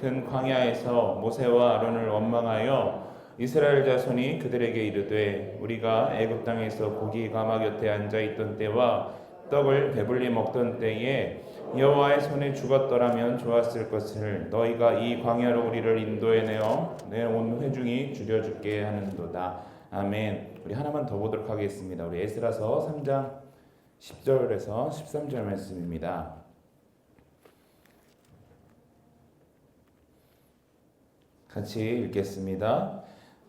큰 광야에서 모세와 아론을 원망하여 이스라엘 자손이 그들에게 이르되 우리가 애굽 땅에서 고기 가마 곁에 앉아 있던 때와 떡을 배불리 먹던 때에 여호와의 손에 죽었더라면 좋았을 것을 너희가 이 광야로 우리를 인도해 내어 내 온 회중이 죽여 죽게 하는도다. 아멘. 우리 하나만 더 보도록 하겠습니다. 우리 에스라서 3장 10절에서 13절 말씀입니다. 같이 읽겠습니다.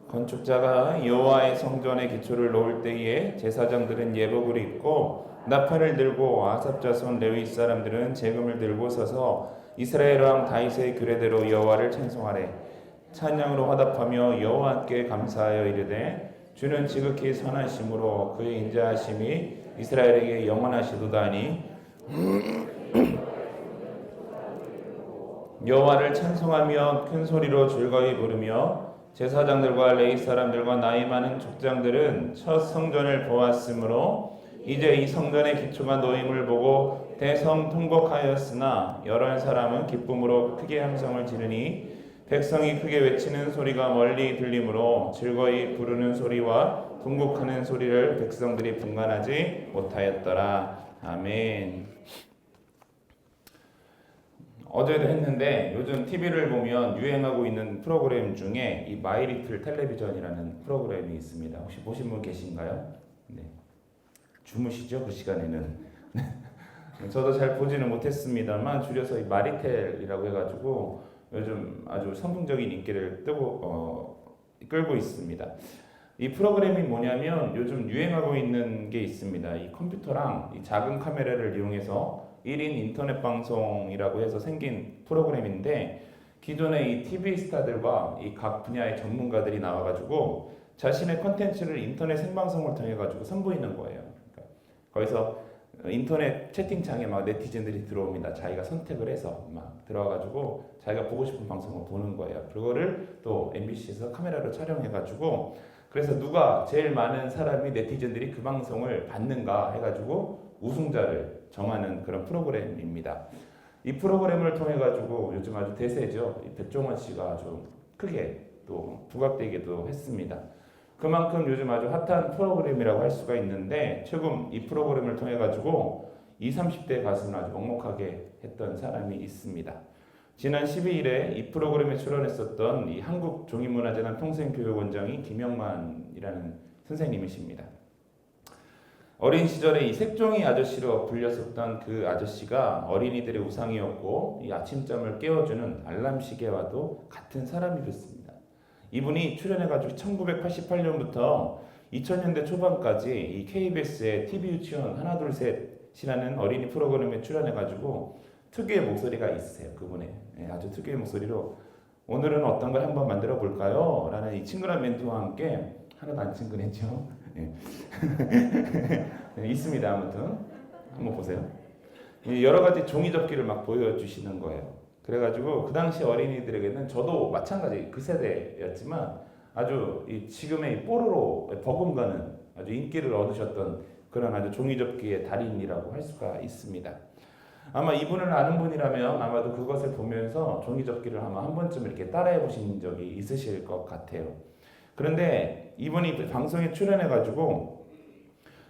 건축자가 여호와의 성전의 기초를 놓을 때에 제사장들은 예복을 입고 나팔을 들고 아삽 자손 레위 사람들은 재금을 들고 서서 이스라엘 왕 다윗의 규례대로 여호와를 찬송하래 찬양으로 화답하며 여호와께 감사하여 이르되 주는 지극히 선하심으로 그의 인자하심이 이스라엘에게 영원하시도다니 여호와를 찬송하며 큰 소리로 즐거이 부르며 제사장들과 레위 사람들과 나이 많은 족장들은 첫 성전을 보았으므로 이제 이 성전의 기초가 놓임을 보고 대성 통곡하였으나 여러 사람은 기쁨으로 크게 함성을 지르니 백성이 크게 외치는 소리가 멀리 들리므로 즐거이 부르는 소리와 궁극하는 소리를 백성들이 분간하지 못하였더라. 아멘. 어제도 했는데 요즘 TV를 보면 유행하고 있는 프로그램 중에 이 마이리틀 텔레비전이라는 프로그램이 있습니다. 혹시 보신 분 계신가요? 네. 주무시죠 그 시간에는. 저도 잘 보지는 못했습니다만 줄여서 이 마리텔이라고 해가지고 요즘 아주 선풍적인 인기를 뜨고 어, 끌고 있습니다. 이 프로그램이 뭐냐면 요즘 유행하고 있는 게 있습니다. 이 컴퓨터랑 이 작은 카메라를 이용해서 1인 인터넷 방송이라고 해서 생긴 프로그램인데 기존의 이 TV 스타들과 이 각 분야의 전문가들이 나와가지고 자신의 컨텐츠를 인터넷 생방송을 통해 가지고 선보이는 거예요. 그러니까 거기서 인터넷 채팅창에 막 네티즌들이 들어옵니다. 자기가 선택을 해서 막 들어와가지고 자기가 보고 싶은 방송을 보는 거예요. 그거를 또 MBC에서 카메라로 촬영해가지고 그래서 누가 제일 많은 사람이 네티즌들이 그 방송을 받는가 해가지고 우승자를 정하는 그런 프로그램입니다. 이 프로그램을 통해 가지고 요즘 아주 대세죠. 이 백종원 씨가 좀 크게 또 부각되기도 했습니다. 그만큼 요즘 아주 핫한 프로그램이라고 할 수가 있는데 최근 이 프로그램을 통해 가지고 20, 30대 가수는 아주 먹먹하게 했던 사람이 있습니다. 지난 12일에 이 프로그램에 출연했었던 이 한국종이문화재단 평생교육원장이 김영만이라는 선생님이십니다. 어린 시절에 이 색종이 아저씨로 불렸었던 그 아저씨가 어린이들의 우상이었고 이 아침잠을 깨워주는 알람 시계와도 같은 사람이 됐습니다. 이분이 출연해가지고 1988년부터 2000년대 초반까지 이 KBS의 TV 유치원 하나 둘 셋이라는 어린이 프로그램에 출연해가지고 특유의 목소리가 있으세요. 그분의 예, 아주 특유의 목소리로 오늘은 어떤 걸 한번 만들어 볼까요? 라는 이 친근한 멘트와 함께 하나도 안 친근했죠. 예. 있습니다. 아무튼 한번 보세요. 여러 가지 종이 접기를 막 보여주시는 거예요. 그래가지고 그 당시 어린이들에게는 저도 마찬가지 그 세대였지만 아주 이 지금의 이 뽀로로 버금가는 아주 인기를 얻으셨던 그런 아주 종이 접기의 달인이라고 할 수가 있습니다. 아마 이분을 아는 분이라면 아마도 그것을 보면서 종이 접기를 아마 한 번쯤 이렇게 따라해 보신 적이 있으실 것 같아요. 그런데 이분이 방송에 출연해가지고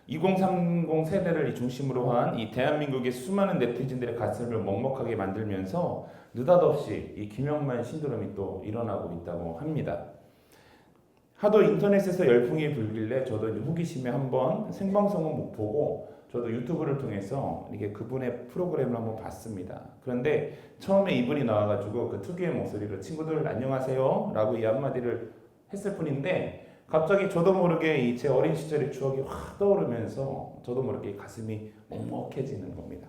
2030 세대를 중심으로 한 이 대한민국의 수많은 네티즌들의 가슴을 먹먹하게 만들면서 느닷없이 이 김영만 신드롬이 또 일어나고 있다고 합니다. 하도 인터넷에서 열풍이 불길래 저도 이제 호기심에 한번 생방송은 못 보고 저도 유튜브를 통해서 이렇게 그분의 프로그램을 한번 봤습니다. 그런데 처음에 이분이 나와가지고 그 특유의 목소리로 친구들 안녕하세요 라고 이 한마디를 했을 뿐인데 갑자기 저도 모르게 이 제 어린 시절의 추억이 확 떠오르면서 저도 모르게 가슴이 먹먹해지는 겁니다.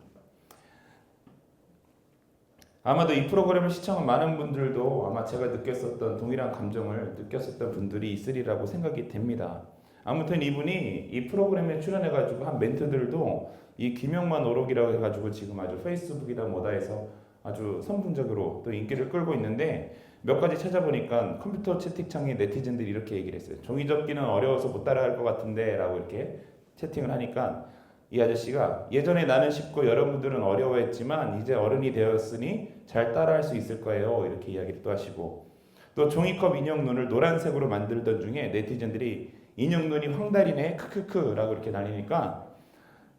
아마도 이 프로그램을 시청한 많은 분들도 아마 제가 느꼈었던 동일한 감정을 느꼈었던 분들이 있으리라고 생각이 됩니다. 아무튼 이분이 이 프로그램에 출연해가지고 한 멘트들도 이 김영만 오록이라고 해가지고 지금 아주 페이스북이다 뭐다 해서 아주 선분적으로 또 인기를 끌고 있는데 몇 가지 찾아보니까 컴퓨터 채팅창에 네티즌들이 이렇게 얘기를 했어요. 종이 접기는 어려워서 못 따라갈 것 같은데 라고 이렇게 채팅을 하니까 이 아저씨가 예전에 나는 쉽고 여러분들은 어려워했지만 이제 어른이 되었으니 잘 따라할 수 있을 거예요. 이렇게 이야기를 또 하시고 또 종이컵 인형 눈을 노란색으로 만들던 중에 네티즌들이 인형 눈이 황달이네 크크크라고 이렇게 날리니까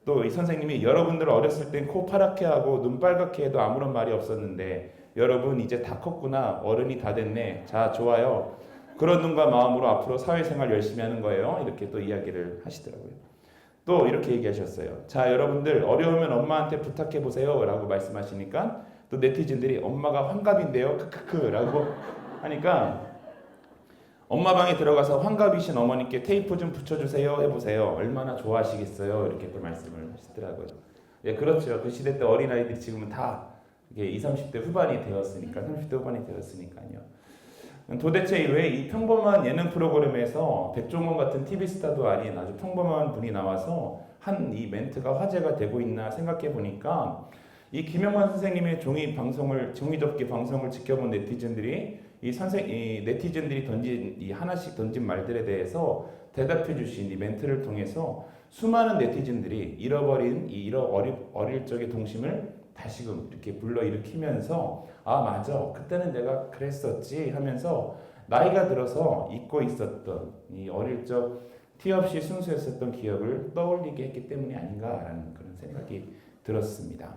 또 이 선생님이 여러분들 어렸을 땐 코 파랗게 하고 눈 빨갛게 해도 아무런 말이 없었는데 여러분 이제 다 컸구나. 어른이 다 됐네. 자 좋아요. 그런 눈과 마음으로 앞으로 사회생활 열심히 하는 거예요. 이렇게 또 이야기를 하시더라고요. 또 이렇게 얘기하셨어요. 자 여러분들 어려우면 엄마한테 부탁해 보세요. 라고 말씀하시니까 또 네티즌들이 엄마가 환갑인데요. 크크크라고 하니까 엄마 방에 들어가서 환갑이신 어머니께 테이프 좀 붙여주세요. 해보세요. 얼마나 좋아하시겠어요. 이렇게 또 말씀을 하시더라고요. 예, 그렇죠. 그 시대 때 어린아이들이 지금은 다 이게 20, 30대 후반이 되었으니까, 30대 후반이 되었으니까요. 도대체 왜 이 평범한 예능 프로그램에서 백종원 같은 TV 스타도 아닌 아주 평범한 분이 나와서 한 이 멘트가 화제가 되고 있나 생각해 보니까 이 김영환 선생님의 종이 방송을 종이 접기 방송을 지켜본 네티즌들이 이 선생 이 네티즌들이 던진 이 하나씩 던진 말들에 대해서 대답해 주신 이 멘트를 통해서 수많은 네티즌들이 잃어버린 이 잃어 어릴, 어릴 적의 동심을 다시금 이렇게 불러 일으키면서 아 맞아 그때는 내가 그랬었지 하면서 나이가 들어서 잊고 있었던 이 어릴 적 티 없이 순수했었던 기억을 떠올리게 했기 때문이 아닌가라는 그런 생각이 들었습니다.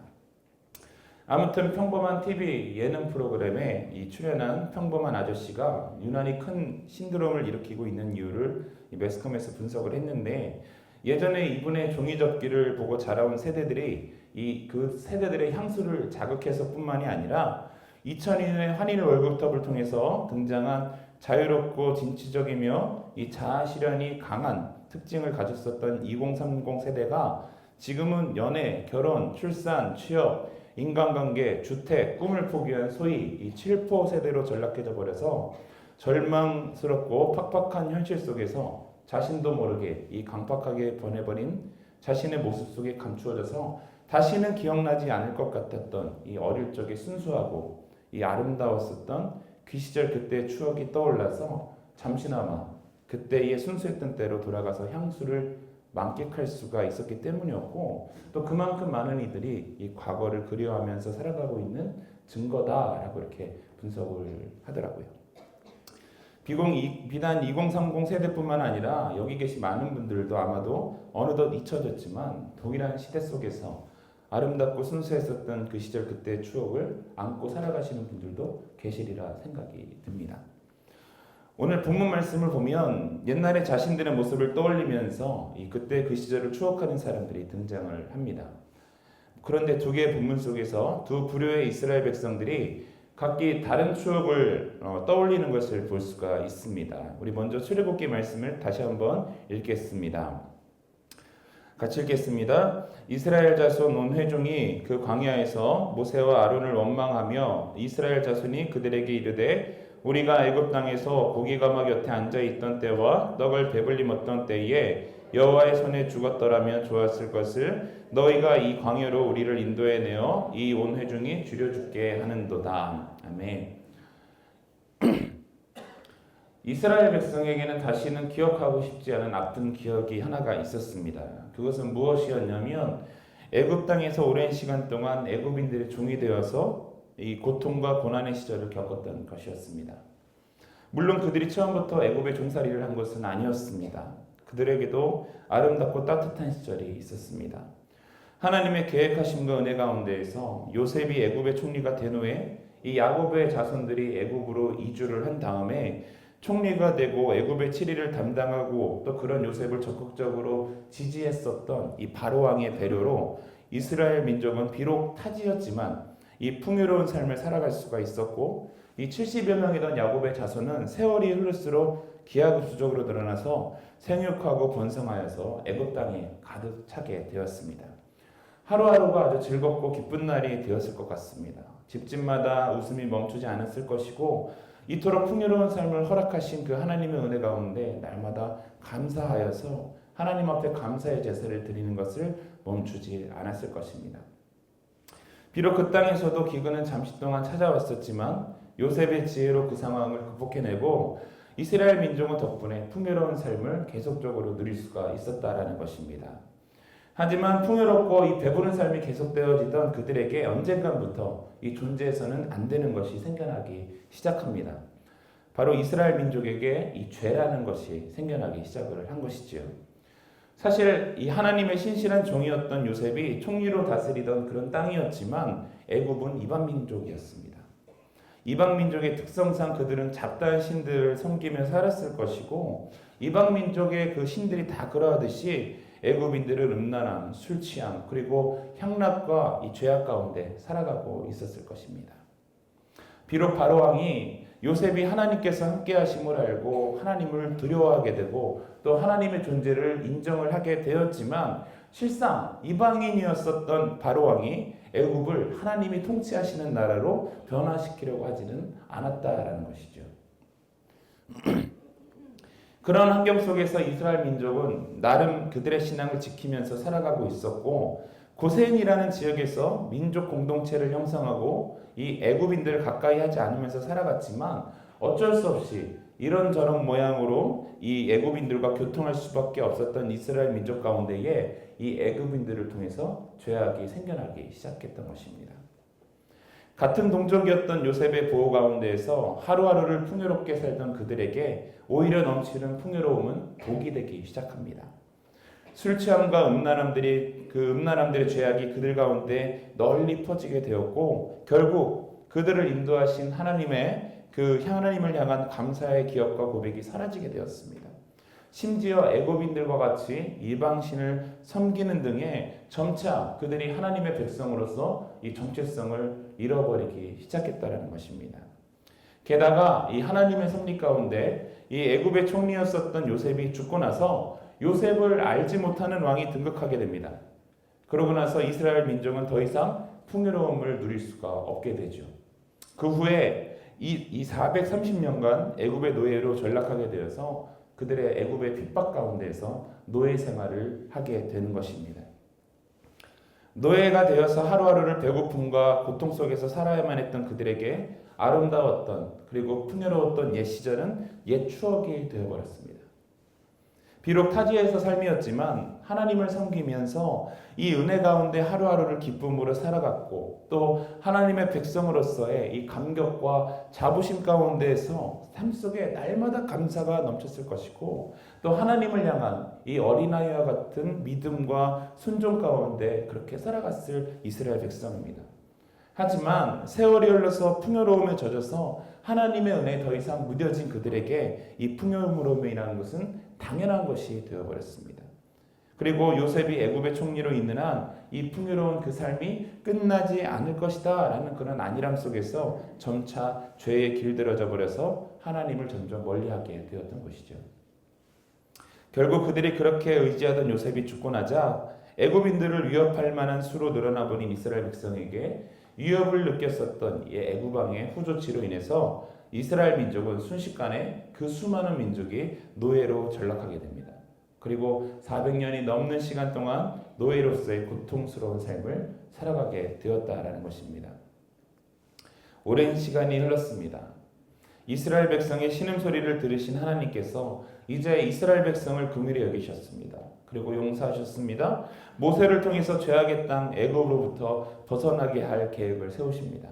아무튼 평범한 TV 예능 프로그램에 이 출연한 평범한 아저씨가 유난히 큰 신드롬을 일으키고 있는 이유를 이 매스컴에서 분석을 했는데 예전에 이분의 종이접기를 보고 자라온 세대들이 이 그 세대들의 향수를 자극해서뿐만이 아니라 2002년의 한일 월드컵을 통해서 등장한 자유롭고 진취적이며 이 자아 실현이 강한 특징을 가졌었던 2030 세대가 지금은 연애, 결혼, 출산, 취업 인간관계, 주택, 꿈을 포기한 소위 이 7포 세대로 전락해져 버려서 절망스럽고 팍팍한 현실 속에서 자신도 모르게 이 강팍하게 변해버린 자신의 모습 속에 감추어져서 다시는 기억나지 않을 것 같았던 이 어릴 적의 순수하고 이 아름다웠었던 그 시절 그때의 추억이 떠올라서 잠시나마 그때의 순수했던 때로 돌아가서 향수를 만끽할 수가 있었기 때문이었고 또 그만큼 많은 이들이 이 과거를 그리워하면서 살아가고 있는 증거다라고 이렇게 분석을 하더라고요. 비공 비단 2030 세대뿐만 아니라 여기 계신 많은 분들도 아마도 어느덧 잊혀졌지만 동일한 시대 속에서 아름답고 순수했었던 그 시절 그때의 추억을 안고 살아가시는 분들도 계시리라 생각이 듭니다. 오늘 본문 말씀을 보면 옛날에 자신들의 모습을 떠올리면서 이 그때 그 시절을 추억하는 사람들이 등장을 합니다. 그런데 두 개의 본문 속에서 두 부류의 이스라엘 백성들이 각기 다른 추억을 어, 떠올리는 것을 볼 수가 있습니다. 우리 먼저 출애굽기 말씀을 다시 한번 읽겠습니다. 같이 읽겠습니다. 이스라엘 자손 온 회중이 그 광야에서 모세와 아론을 원망하며 이스라엘 자손이 그들에게 이르되 우리가 애굽 땅에서 고기 가마 곁에 앉아 있던 때와 떡을 배불리 먹던 때에 여호와의 손에 죽었더라면 좋았을 것을 너희가 이 광야로 우리를 인도해 내어 이 온 회중이 줄여 죽게 하는도다. 아멘. 이스라엘 백성에게는 다시는 기억하고 싶지 않은 아픈 기억이 하나가 있었습니다. 그것은 무엇이었냐면 애굽 땅에서 오랜 시간 동안 애굽인들의 종이 되어서 이 고통과 고난의 시절을 겪었던 것이었습니다. 물론 그들이 처음부터 애굽의 종살이를 한 것은 아니었습니다. 그들에게도 아름답고 따뜻한 시절이 있었습니다. 하나님의 계획하심과 은혜 가운데에서 요셉이 애굽의 총리가 된 후에 이 야곱의 자손들이 애굽으로 이주를 한 다음에 총리가 되고 애굽의 치리를 담당하고 또 그런 요셉을 적극적으로 지지했었던 이 바로 왕의 배려로 이스라엘 민족은 비록 타지였지만 이 풍요로운 삶을 살아갈 수가 있었고 이 70여 명이던 야곱의 자손은 세월이 흐를수록 기하급수적으로 늘어나서 생육하고 번성하여서 애굽 땅에 가득 차게 되었습니다. 하루하루가 아주 즐겁고 기쁜 날이 되었을 것 같습니다. 집집마다 웃음이 멈추지 않았을 것이고 이토록 풍요로운 삶을 허락하신 그 하나님의 은혜 가운데 날마다 감사하여서 하나님 앞에 감사의 제사를 드리는 것을 멈추지 않았을 것입니다. 비록 그 땅에서도 기근은 잠시 동안 찾아왔었지만 요셉의 지혜로 그 상황을 극복해내고 이스라엘 민족은 덕분에 풍요로운 삶을 계속적으로 누릴 수가 있었다라는 것입니다. 하지만 풍요롭고 이 배부른 삶이 계속되어지던 그들에게 언젠간부터 이 존재에서는 안 되는 것이 생겨나기 시작합니다. 바로 이스라엘 민족에게 이 죄라는 것이 생겨나기 시작을 한 것이지요. 사실 이 하나님의 신실한 종이었던 요셉이 총리로 다스리던 그런 땅이었지만 애굽은 이방 민족이었습니다. 이방 민족의 특성상 그들은 잡다한 신들을 섬기며 살았을 것이고 이방 민족의 그 신들이 다 그러하듯이 애굽인들은 음란함, 술 취함, 그리고 향락과 이 죄악 가운데 살아가고 있었을 것입니다. 비록 바로 왕이 요셉이 하나님께서 함께 하심을 알고 하나님을 두려워하게 되고 또 하나님의 존재를 인정을 하게 되었지만 실상 이방인이었었던 바로 왕이 애굽을 하나님이 통치하시는 나라로 변화시키려고 하지는 않았다라는 것이죠. 그런 환경 속에서 이스라엘 민족은 나름 그들의 신앙을 지키면서 살아가고 있었고 고센이라는 지역에서 민족 공동체를 형성하고 이 애굽인들을 가까이 하지 않으면서 살아갔지만 어쩔 수 없이 이런저런 모양으로 이 애굽인들과 교통할 수밖에 없었던 이스라엘 민족 가운데에 이 애굽인들을 통해서 죄악이 생겨나기 시작했던 것입니다. 같은 동족이었던 요셉의 보호 가운데에서 하루하루를 풍요롭게 살던 그들에게 오히려 넘치는 풍요로움은 독이 되기 시작합니다. 술 취함과 음란함들이 그 음란함들의 죄악이 그들 가운데 널리 퍼지게 되었고 결국 그들을 인도하신 하나님의 그 하나님을 향한 감사의 기억과 고백이 사라지게 되었습니다. 심지어 애굽인들과 같이 이방신을 섬기는 등의 점차 그들이 하나님의 백성으로서 이 정체성을 잃어버리기 시작했다는 것입니다. 게다가 이 하나님의 섭리 가운데 이 애굽의 총리였었던 요셉이 죽고 나서 요셉을 알지 못하는 왕이 등극하게 됩니다. 그러고 나서 이스라엘 민족은 더 이상 풍요로움을 누릴 수가 없게 되죠. 그 후에 이, 이 430년간 애굽의 노예로 전락하게 되어서 그들의 애굽의 핍박 가운데서 노예 생활을 하게 되는 것입니다. 노예가 되어서 하루하루를 배고픔과 고통 속에서 살아야만 했던 그들에게 아름다웠던 그리고 풍요로웠던 옛 시절은 옛 추억이 되어버렸습니다. 비록 타지에서 삶이었지만 하나님을 섬기면서 이 은혜 가운데 하루하루를 기쁨으로 살아갔고 또 하나님의 백성으로서의 이 감격과 자부심 가운데에서 삶 속에 날마다 감사가 넘쳤을 것이고 또 하나님을 향한 이 어린아이와 같은 믿음과 순종 가운데 그렇게 살아갔을 이스라엘 백성입니다. 하지만 세월이 흘러서 풍요로움에 젖어서 하나님의 은혜에 더 이상 무뎌진 그들에게 이 풍요로움이라는 것은 당연한 것이 되어버렸습니다. 그리고 요셉이 애굽의 총리로 있는 한 이 풍요로운 그 삶이 끝나지 않을 것이다 라는 그런 안일함 속에서 점차 죄에 길들어져 버려서 하나님을 점점 멀리하게 되었던 것이죠. 결국 그들이 그렇게 의지하던 요셉이 죽고 나자 애굽인들을 위협할 만한 수로 늘어나 버린 이스라엘 백성에게 위협을 느꼈었던 이 애굽 왕의 후조치로 인해서 이스라엘 민족은 순식간에 그 수많은 민족이 노예로 전락하게 됩니다. 그리고 400년이 넘는 시간 동안 노예로서의 고통스러운 삶을 살아가게 되었다라는 것입니다. 오랜 시간이 흘렀습니다. 이스라엘 백성의 신음소리를 들으신 하나님께서 이제 이스라엘 백성을 긍휼히 여기셨습니다. 그리고 용서하셨습니다. 모세를 통해서 죄악의 땅 애굽으로부터 벗어나게 할 계획을 세우십니다.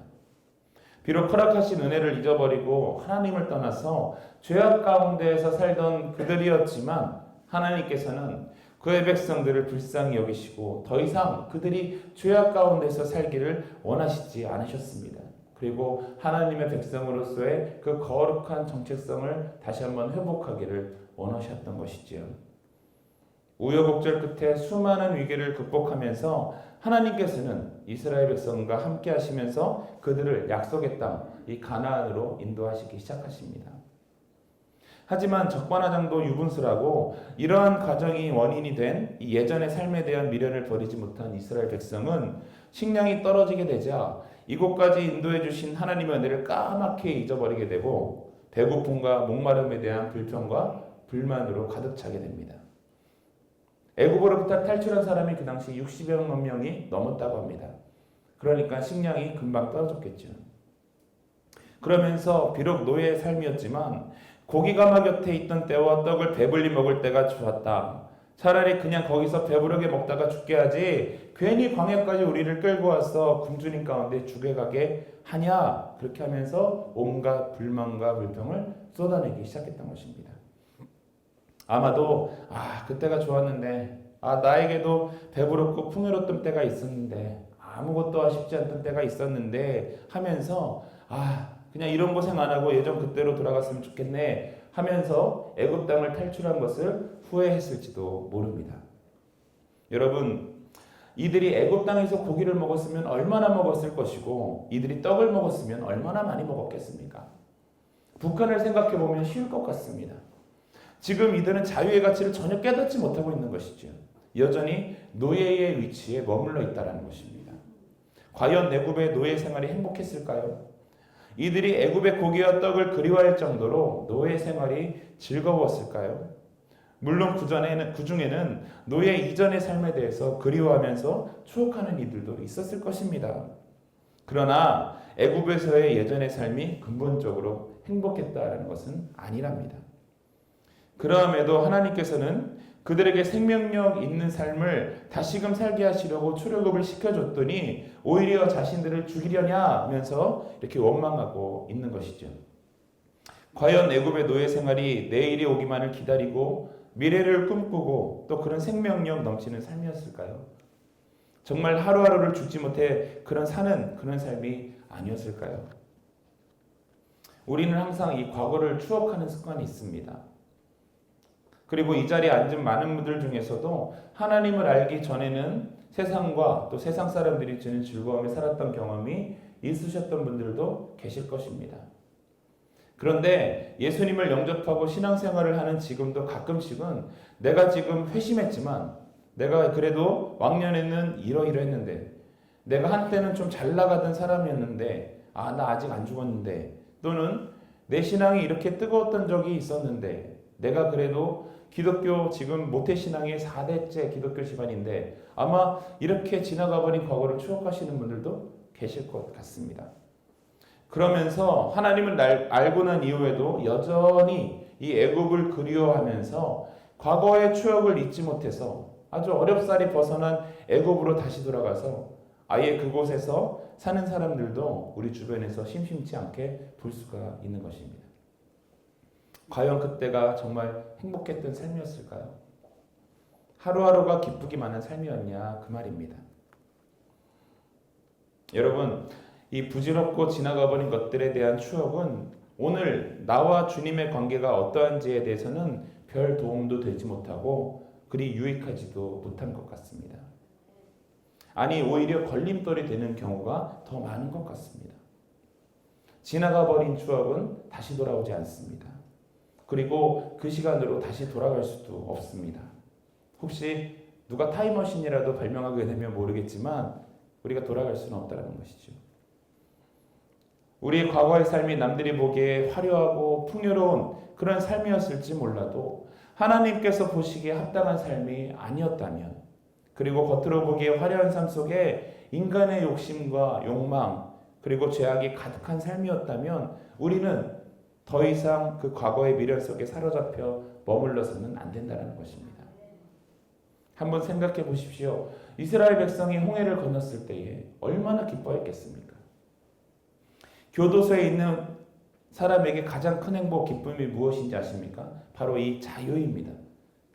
비록 허락하신 은혜를 잊어버리고 하나님을 떠나서 죄악 가운데에서 살던 그들이었지만 하나님께서는 그의 백성들을 불쌍히 여기시고 더 이상 그들이 죄악 가운데서 살기를 원하시지 않으셨습니다. 그리고 하나님의 백성으로서의 그 거룩한 정체성을 다시 한번 회복하기를 원하셨던 것이지요. 우여곡절 끝에 수많은 위기를 극복하면서 하나님께서는 이스라엘 백성과 함께 하시면서 그들을 약속의 땅, 이 가나안으로 인도하시기 시작하십니다. 하지만 적반하장도 유분수라고 이러한 과정이 원인이 된 예전의 삶에 대한 미련을 버리지 못한 이스라엘 백성은 식량이 떨어지게 되자 이곳까지 인도해 주신 하나님의 은혜를 까맣게 잊어버리게 되고 배고픔과 목마름에 대한 불평과 불만으로 가득 차게 됩니다. 애굽으로부터 탈출한 사람이 그 당시 60여 명이 넘었다고 합니다. 그러니까 식량이 금방 떨어졌겠죠. 그러면서 비록 노예의 삶이었지만 고기 가마 곁에 있던 때와 떡을 배불리 먹을 때가 좋았다. 차라리 그냥 거기서 배부르게 먹다가 죽게 하지 괜히 광야까지 우리를 끌고 와서 굶주림 가운데 죽여가게 하냐 그렇게 하면서 온갖 불만과 불평을 쏟아내기 시작했던 것입니다. 아마도 아 그때가 좋았는데 아 나에게도 배부르고 풍요로웠던 때가 있었는데 아무것도 아쉽지 않던 때가 있었는데 하면서 아 그냥 이런 고생 안 하고 예전 그때로 돌아갔으면 좋겠네 하면서 애굽 땅을 탈출한 것을 후회했을지도 모릅니다. 여러분 이들이 애굽 땅에서 고기를 먹었으면 얼마나 먹었을 것이고 이들이 떡을 먹었으면 얼마나 많이 먹었겠습니까? 북한을 생각해 보면 쉬울 것 같습니다. 지금 이들은 자유의 가치를 전혀 깨닫지 못하고 있는 것이죠. 여전히 노예의 위치에 머물러 있다는 것입니다. 과연 애굽의 노예 생활이 행복했을까요? 이들이 애굽의 고기와 떡을 그리워할 정도로 노예 생활이 즐거웠을까요? 물론 그 전에는 그 중에는 노예 이전의 삶에 대해서 그리워하면서 추억하는 이들도 있었을 것입니다. 그러나 애굽에서의 예전의 삶이 근본적으로 행복했다라는 것은 아니랍니다. 그러함에도 하나님께서는 그들에게 생명력 있는 삶을 다시금 살게 하시려고 출애굽을 시켜줬더니 오히려 자신들을 죽이려냐 하면서 이렇게 원망하고 있는 것이죠. 과연 애굽의 노예 생활이 내일이 오기만을 기다리고 미래를 꿈꾸고 또 그런 생명력 넘치는 삶이었을까요? 정말 하루하루를 죽지 못해 그런 사는 그런 삶이 아니었을까요? 우리는 항상 이 과거를 추억하는 습관이 있습니다. 그리고 이 자리에 앉은 많은 분들 중에서도 하나님을 알기 전에는 세상과 또 세상 사람들이 주는 즐거움에 살았던 경험이 있으셨던 분들도 계실 것입니다. 그런데 예수님을 영접하고 신앙생활을 하는 지금도 가끔씩은 내가 지금 회심했지만 내가 그래도 왕년에는 이러이러했는데 내가 한때는 좀 잘 나가던 사람이었는데 아 나 아직 안 죽었는데 또는 내 신앙이 이렇게 뜨거웠던 적이 있었는데 내가 그래도 기독교 지금 모태신앙의 4대째 기독교 집안인데 아마 이렇게 지나가 버린 과거를 추억하시는 분들도 계실 것 같습니다. 그러면서 하나님을 날, 알고 난 이후에도 여전히 이 애굽을 그리워하면서 과거의 추억을 잊지 못해서 아주 어렵사리 벗어난 애굽으로 다시 돌아가서 아예 그곳에서 사는 사람들도 우리 주변에서 심심치 않게 볼 수가 있는 것입니다. 과연 그때가 정말 행복했던 삶이었을까요? 하루하루가 기쁘기만 한 삶이었냐 그 말입니다. 여러분 이 부질없고 지나가 버린 것들에 대한 추억은 오늘 나와 주님의 관계가 어떠한지에 대해서는 별 도움도 되지 못하고 그리 유익하지도 못한 것 같습니다. 아니 오히려 걸림돌이 되는 경우가 더 많은 것 같습니다. 지나가 버린 추억은 다시 돌아오지 않습니다. 그리고 그 시간으로 다시 돌아갈 수도 없습니다. 혹시 누가 타임머신이라도 발명하게 되면 모르겠지만 우리가 돌아갈 수는 없다는 것이죠. 우리의 과거의 삶이 남들이 보기에 화려하고 풍요로운 그런 삶이었을지 몰라도 하나님께서 보시기에 합당한 삶이 아니었다면 그리고 겉으로 보기에 화려한 삶 속에 인간의 욕심과 욕망 그리고 죄악이 가득한 삶이었다면 우리는 더 이상 그 과거의 미련 속에 사로잡혀 머물러서는 안 된다는 것입니다. 한번 생각해 보십시오. 이스라엘 백성이 홍해를 건넜을 때에 얼마나 기뻐했겠습니까? 교도소에 있는 사람에게 가장 큰 행복, 기쁨이 무엇인지 아십니까? 바로 이 자유입니다.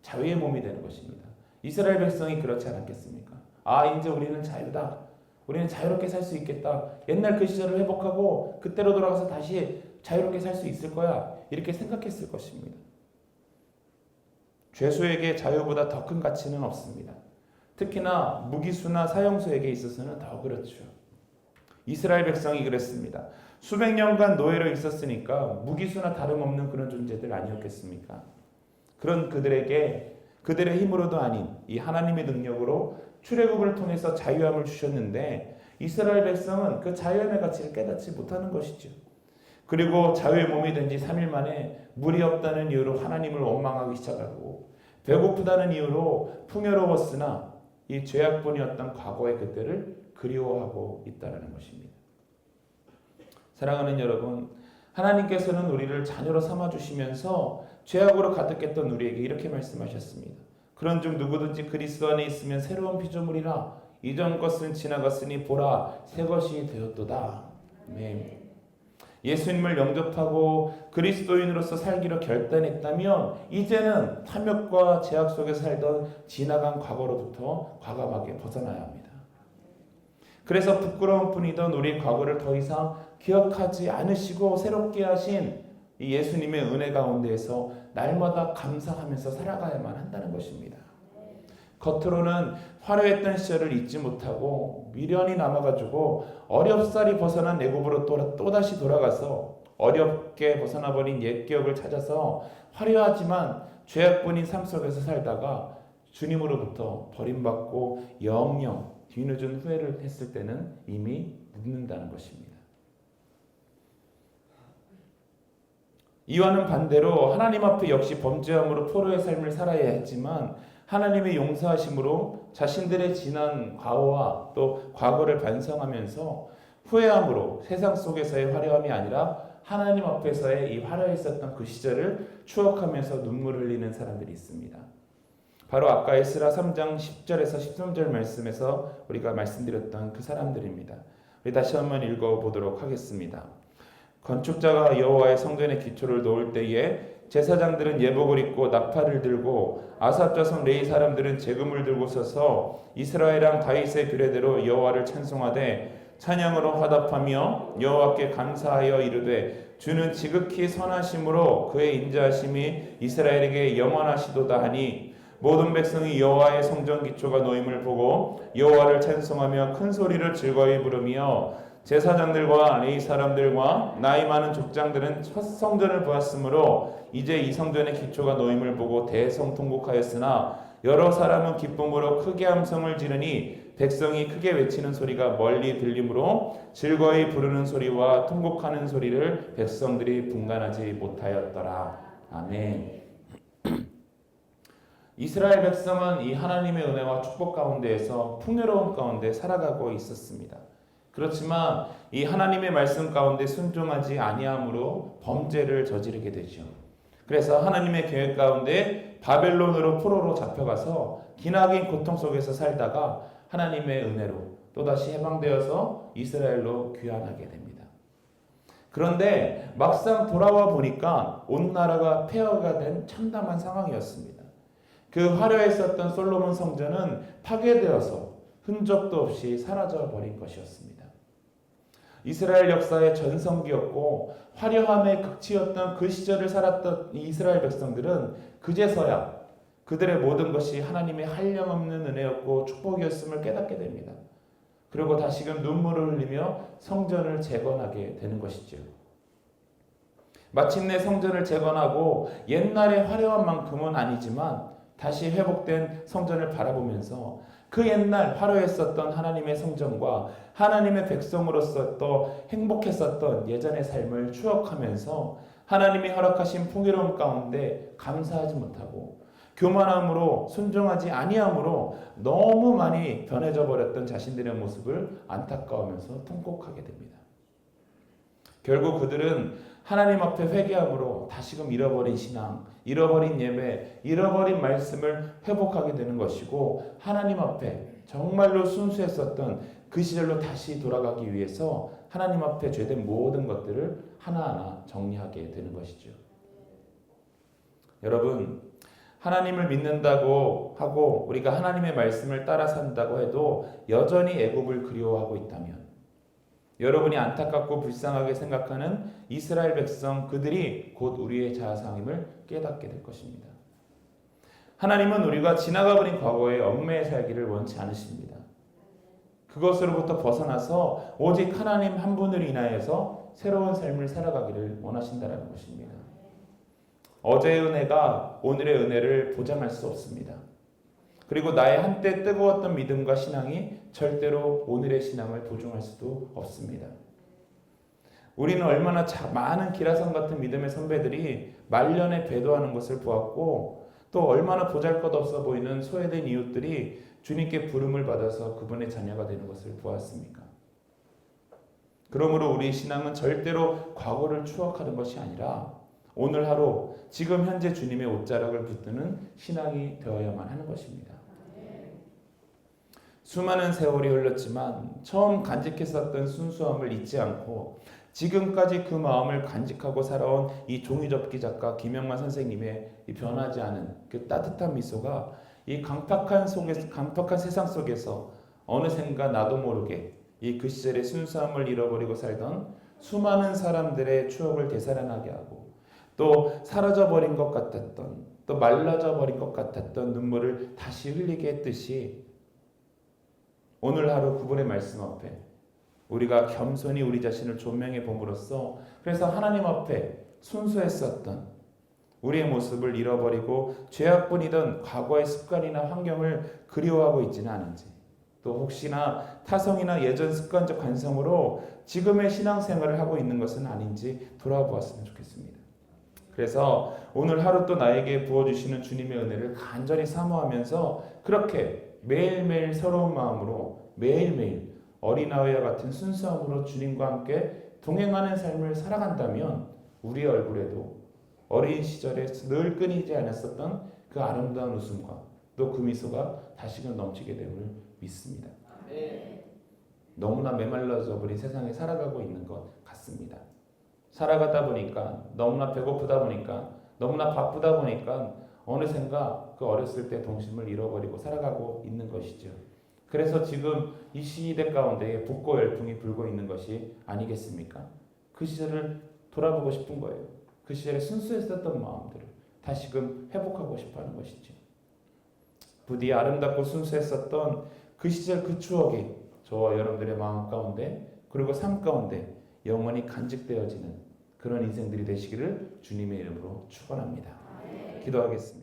자유의 몸이 되는 것입니다. 이스라엘 백성이 그렇지 않았겠습니까? 아, 이제 우리는 자유다. 우리는 자유롭게 살 수 있겠다. 옛날 그 시절을 회복하고 그때로 돌아가서 다시 자유롭게 살 수 있을 거야. 이렇게 생각했을 것입니다. 죄수에게 자유보다 더 큰 가치는 없습니다. 특히나 무기수나 사형수에게 있어서는 더 그렇죠. 이스라엘 백성이 그랬습니다. 수백 년간 노예로 있었으니까 무기수나 다름없는 그런 존재들 아니었겠습니까? 그런 그들에게 그들의 힘으로도 아닌 이 하나님의 능력으로 출애굽을 통해서 자유함을 주셨는데 이스라엘 백성은 그 자유함의 가치를 깨닫지 못하는 것이죠. 그리고 자유의 몸이 된 지 3일 만에 물이 없다는 이유로 하나님을 원망하기 시작하고 배고프다는 이유로 풍요로웠으나 이 죄악뿐이었던 과거의 그때를 그리워하고 있다는 것입니다. 사랑하는 여러분, 하나님께서는 우리를 자녀로 삼아 주시면서 죄악으로 가득했던 우리에게 이렇게 말씀하셨습니다. 그런 중 누구든지 그리스도 안에 있으면 새로운 피조물이라 이전 것은 지나갔으니 보라 새 것이 되었도다. 아멘. 예수님을 영접하고 그리스도인으로서 살기로 결단했다면 이제는 탐욕과 제약 속에 살던 지나간 과거로부터 과감하게 벗어나야 합니다. 그래서 부끄러운 뿐이던 우리 과거를 더 이상 기억하지 않으시고 새롭게 하신 이 예수님의 은혜 가운데에서 날마다 감사하면서 살아가야만 한다는 것입니다. 겉으로는 화려했던 시절을 잊지 못하고 미련이 남아가지고 어렵사리 벗어난 애굽으로 또, 또다시 돌아가서 어렵게 벗어나버린 옛 기억을 찾아서 화려하지만 죄악뿐인 삶 속에서 살다가 주님으로부터 버림받고 영영 뒤늦은 후회를 했을 때는 이미 늦는다는 것입니다. 이와는 반대로 하나님 앞에 역시 범죄함으로 포로의 삶을 살아야 했지만 하나님의 용서하심으로 자신들의 지난 과거와 또 과거를 반성하면서 후회함으로 세상 속에서의 화려함이 아니라 하나님 앞에서의 이 화려했었던 그 시절을 추억하면서 눈물을 흘리는 사람들이 있습니다. 바로 아까 에스라 3장 10절에서 13절 말씀에서 우리가 말씀드렸던 그 사람들입니다. 우리 다시 한번 읽어 보도록 하겠습니다. 건축자가 여호와의 성전의 기초를 놓을 때에 제사장들은 예복을 입고 나팔을 들고 아삽 자손 레이 사람들은 재금을 들고 서서 이스라엘 왕 다윗의 규례대로 여호와를 찬송하되 찬양으로 화답하며 여호와께 감사하여 이르되 주는 지극히 선하심으로 그의 인자하심이 이스라엘에게 영원하시도다 하니 모든 백성이 여호와의 성전 기초가 놓임을 보고 여호와를 찬송하며 큰 소리를 즐거이 부르며 제사장들과 레이 사람들과 나이 많은 족장들은 첫 성전을 보았으므로 이제 이 성전의 기초가 놓임을 보고 대성통곡하였으나 여러 사람은 기쁨으로 크게 함성을 지르니 백성이 크게 외치는 소리가 멀리 들리므로 즐거이 부르는 소리와 통곡하는 소리를 백성들이 분간하지 못하였더라. 아멘. 이스라엘 백성은 이 하나님의 은혜와 축복 가운데에서 풍요로운 가운데 살아가고 있었습니다. 그렇지만 이 하나님의 말씀 가운데 순종하지 아니함으로 범죄를 저지르게 되죠. 그래서 하나님의 계획 가운데 바벨론으로 포로로 잡혀가서 기나긴 고통 속에서 살다가 하나님의 은혜로 또다시 해방되어서 이스라엘로 귀환하게 됩니다. 그런데 막상 돌아와 보니까 온 나라가 폐허가 된 참담한 상황이었습니다. 그 화려했었던 솔로몬 성전은 파괴되어서 흔적도 없이 사라져 버린 것이었습니다. 이스라엘 역사의 전성기였고 화려함의 극치였던 그 시절을 살았던 이스라엘 백성들은 그제서야 그들의 모든 것이 하나님의 한량없는 은혜였고 축복이었음을 깨닫게 됩니다. 그리고 다시금 눈물을 흘리며 성전을 재건하게 되는 것이죠. 마침내 성전을 재건하고 옛날의 화려한 만큼은 아니지만 다시 회복된 성전을 바라보면서 그 옛날 화려했었던 하나님의 성전과 하나님의 백성으로서 또 행복했었던 예전의 삶을 추억하면서 하나님이 허락하신 풍요로움 가운데 감사하지 못하고 교만함으로 순종하지 아니함으로 너무 많이 변해져 버렸던 자신들의 모습을 안타까우면서 통곡하게 됩니다. 결국 그들은 하나님 앞에 회개함으로 다시금 잃어버린 신앙, 잃어버린 예배, 잃어버린 말씀을 회복하게 되는 것이고 하나님 앞에 정말로 순수했었던 그 시절로 다시 돌아가기 위해서 하나님 앞에 죄된 모든 것들을 하나하나 정리하게 되는 것이죠. 여러분, 하나님을 믿는다고 하고 우리가 하나님의 말씀을 따라 산다고 해도 여전히 애굽을 그리워하고 있다면 여러분이 안타깝고 불쌍하게 생각하는 이스라엘 백성 그들이 곧 우리의 자아상임을 깨닫게 될 것입니다. 하나님은 우리가 지나가 버린 과거에 얽매여 살기를 원치 않으십니다. 그것으로부터 벗어나서 오직 하나님 한 분을 인하여서 새로운 삶을 살아가기를 원하신다는 것입니다. 어제의 은혜가 오늘의 은혜를 보장할 수 없습니다. 그리고 나의 한때 뜨거웠던 믿음과 신앙이 절대로 오늘의 신앙을 보증할 수도 없습니다. 우리는 얼마나 많은 기라성 같은 믿음의 선배들이 말년에 배도하는 것을 보았고 또 얼마나 보잘것없어 보이는 소외된 이웃들이 주님께 부름을 받아서 그분의 자녀가 되는 것을 보았습니까? 그러므로 우리 신앙은 절대로 과거를 추억하는 것이 아니라 오늘 하루 지금 현재 주님의 옷자락을 붙드는 신앙이 되어야만 하는 것입니다. 수많은 세월이 흘렀지만 처음 간직했었던 순수함을 잊지 않고 지금까지 그 마음을 간직하고 살아온 이 종이접기 작가 김영만 선생님의 이 변하지 않은 그 따뜻한 미소가 이 강팍한 속에서 강팍한 세상 속에서 어느샌가 나도 모르게 이 그 시절의 순수함을 잃어버리고 살던 수많은 사람들의 추억을 되살아나게 하고 또 사라져 버린 것 같았던 또 말라져 버린 것 같았던 눈물을 다시 흘리게 했듯이 오늘 하루 그분의 말씀 앞에 우리가 겸손히 우리 자신을 조명해 봄으로써 그래서 하나님 앞에 순수했었던 우리의 모습을 잃어버리고 죄악뿐이던 과거의 습관이나 환경을 그리워하고 있지는 않은지 또 혹시나 타성이나 예전 습관적 관성으로 지금의 신앙생활을 하고 있는 것은 아닌지 돌아보았으면 좋겠습니다. 그래서 오늘 하루 또 나에게 부어주시는 주님의 은혜를 간절히 사모하면서 그렇게 매일매일 새로운 마음으로 매일매일 어린아이와 같은 순수함으로 주님과 함께 동행하는 삶을 살아간다면 우리 얼굴에도 어린 시절에 늘 끊이지 않았었던 그 아름다운 웃음과 또 그 미소가 다시금 넘치게 됨을 믿습니다. 너무나 메말라져 버린 세상에 살아가고 있는 것 같습니다. 살아가다 보니까 너무나 배고프다 보니까 너무나 바쁘다 보니까 어느샌가 그 어렸을 때 동심을 잃어버리고 살아가고 있는 것이죠. 그래서 지금 이 시대 가운데 북고 열풍이 불고 있는 것이 아니겠습니까? 그 시절을 돌아보고 싶은 거예요. 그 시절에 순수했었던 마음들을 다시금 회복하고 싶어 하는 것이죠. 부디 아름답고 순수했었던 그 시절 그 추억이 저와 여러분들의 마음 가운데 그리고 삶 가운데 영원히 간직되어지는 그런 인생들이 되시기를 주님의 이름으로 축원합니다. 기도하겠습니다.